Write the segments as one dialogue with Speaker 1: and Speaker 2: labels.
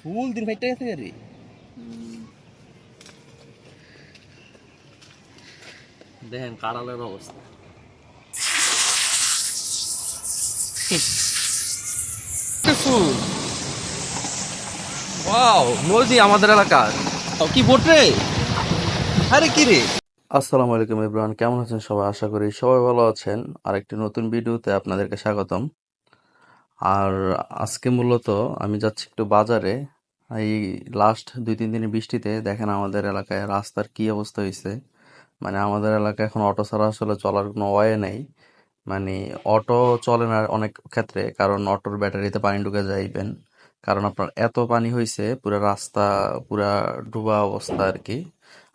Speaker 1: ফুল দিন ফাইটটা গেছে রে দেখেন কাড়ালের অবস্থা। ওয়াও আমাদের এলাকার কি বোট রে? আরে কি রে?
Speaker 2: আসসালামু আলাইকুম ইব্রাহিম কেমন আছেন সবাই? আশা করি সবাই ভালো আছেন। আরেকটি নতুন ভিডিওতে আপনাদেরকে স্বাগতম। আর আজকে মূলত আমি যাচ্ছি একটু বাজারে। এই লাস্ট দুই তিন দিনের বৃষ্টিতে দেখেন আমাদের এলাকায় রাস্তার কি অবস্থা হয়েছে মানে আমাদের এলাকায় এখন অটো ছাড়া আসলে চলার কোনো ওয়ে নেই। মানে অটো চলে না অনেক ক্ষেত্রে, কারণ অটোর ব্যাটারিতে পানি ঢুকে যাইবেন কারণ আপনার এত পানি হয়েছে পুরো রাস্তা, পুরা ডুবা অবস্থা আর কি।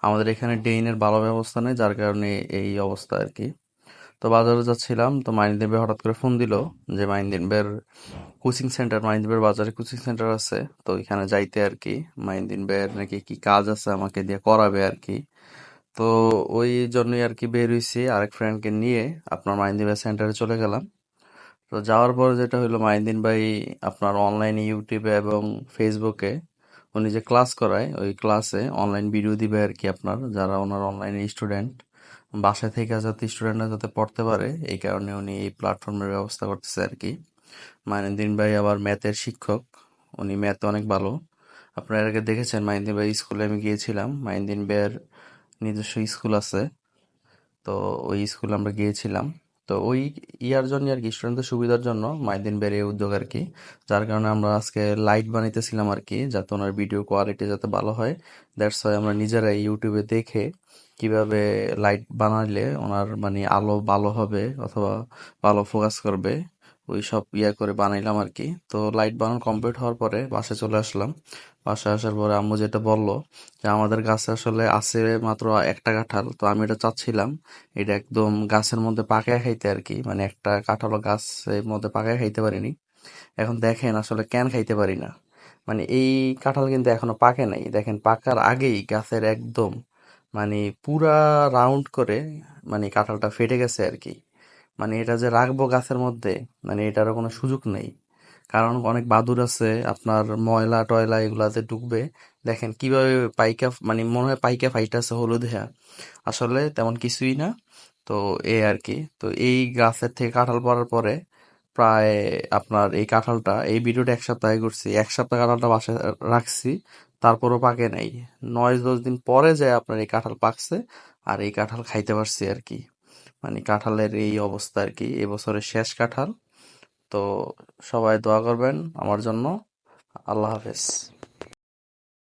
Speaker 2: আমাদের এখানে ড্রেনের ভালো ব্যবস্থা নেই, যার কারণে এই অবস্থা আর কি। তো বাজারে যাচ্ছিলাম, তো মাইনদিন ভাই হঠাৎ করে ফোন দিল যে মাইনদিন ভাইয়ের কোচিং সেন্টার মাইনদিন ভাইয়ের বাজারে কোচিং সেন্টার আছে, তো ওইখানে যাইতে আর কি মাইনদিন ভাইয়ের নাকি কি কাজ আছে আমাকে দিয়ে করাবে আর কি। তো ওই জন্যই আর কি বের হয়েছি আরেক ফ্রেন্ডকে নিয়ে আপনার মাইনদিন ভাই সেন্টারে চলে গেলাম। তো যাওয়ার পর যেটা হলো মাইনদিন ভাই আপনার অনলাইনে ইউটিউবে এবং ফেসবুকে উনি যে ক্লাস করায়, ওই ক্লাসে অনলাইন ভিডিও দিবে আর কি আপনার, যারা ওনার অনলাইনে স্টুডেন্ট বাসায় থেকে যাতে স্টুডেন্টরা যাতে পড়তে পারে, এই কারণে উনি এই প্ল্যাটফর্মের ব্যবস্থা করতেছে আর কি। মাইনুদ্দিন ভাই আবার ম্যাথের শিক্ষক, উনি ম্যাথে অনেক ভালো। আপনারা আগে দেখেছেন মাইনুদ্দিন ভাই স্কুলে আমি গিয়েছিলাম মাইনুদ্দিন ভাইয়ের নিজস্ব স্কুল আছে। তো ওই স্কুলে আমরা গিয়েছিলাম। তো ওই ইয়ার জন্য আর কি, স্টুডেন্টদের সুবিধার জন্য মাইদিন বেড়ে উদ্যোগ আর কি। যার কারণে আমরা আজকে লাইট বানাইতেছিলাম আর কি, যাতে ওনার ভিডিও কোয়ালিটি যাতে ভালো হয়। দ্যাটস ওয়াই আমরা নিজেরাই ইউটিউবে দেখে কীভাবে লাইট বানালে ওনার মানে আলো ভালো হবে অথবা ভালো ফোকাস করবে। ওই সব ইয়া করে বানাইলাম আর কি। তো লাইট বানানো কমপ্লিট হওয়ার পরে বাসে চলে আসলাম। বাসে আসার পরে আম্মু যেটা বলল যে, আমাদের গাছে আসলে আছে মাত্র একটা কাঁঠাল। তো আমি এটা চাচ্ছিলাম, এটা একদম গাছের মধ্যে পাকায় খাইতে আর কি। মানে একটা কাঁঠালও গাছের মধ্যে পাকায় খাইতে পারিনি। এখন দেখেন আসলে কেন খাইতে পারি না। মানে এই কাঁঠাল কিন্তু এখনও পাকে নাই। দেখেন পাকার আগেই গাছের একদম মানে পুরা রাউন্ড করে মানে কাঁঠালটা ফেটে গেছে আর কি। মানে এটা যে রাখব গাছের মধ্যে মানে এটারও কোনো সুযোগ নেই। কারণ অনেক বাদুর আছে, আপনার ময়লা টয়লা এগুলাতে ঢুকবে দেখেন, কীভাবে পাইকা মানে মনে হয় পাইকা ফাইটাছে হলুদ হ্যাঁ। আসলে তেমন কিছুই না। তো এই আর কি। তো এই গাছের থেকে কাঁঠাল পড়ার পরে প্রায় আপনার এই কাঁঠালটা, এই ভিডিওটা এক সপ্তাহে করছি। এক সপ্তাহ কাঁঠালটা বাসায় রাখছি, তারপরও পাকে নাই। নয় দশ দিন পরে যায় আপনার এই কাঁঠাল পাকছে, আর এই কাঁঠাল খাইতে পারছি আর কি। মানে কাঁঠালের এই অবস্থা আর কি এবছরের শেষ কাঁঠাল। তো সবাই দোয়া করবেন আমার জন্য। আল্লাহ হাফেজ।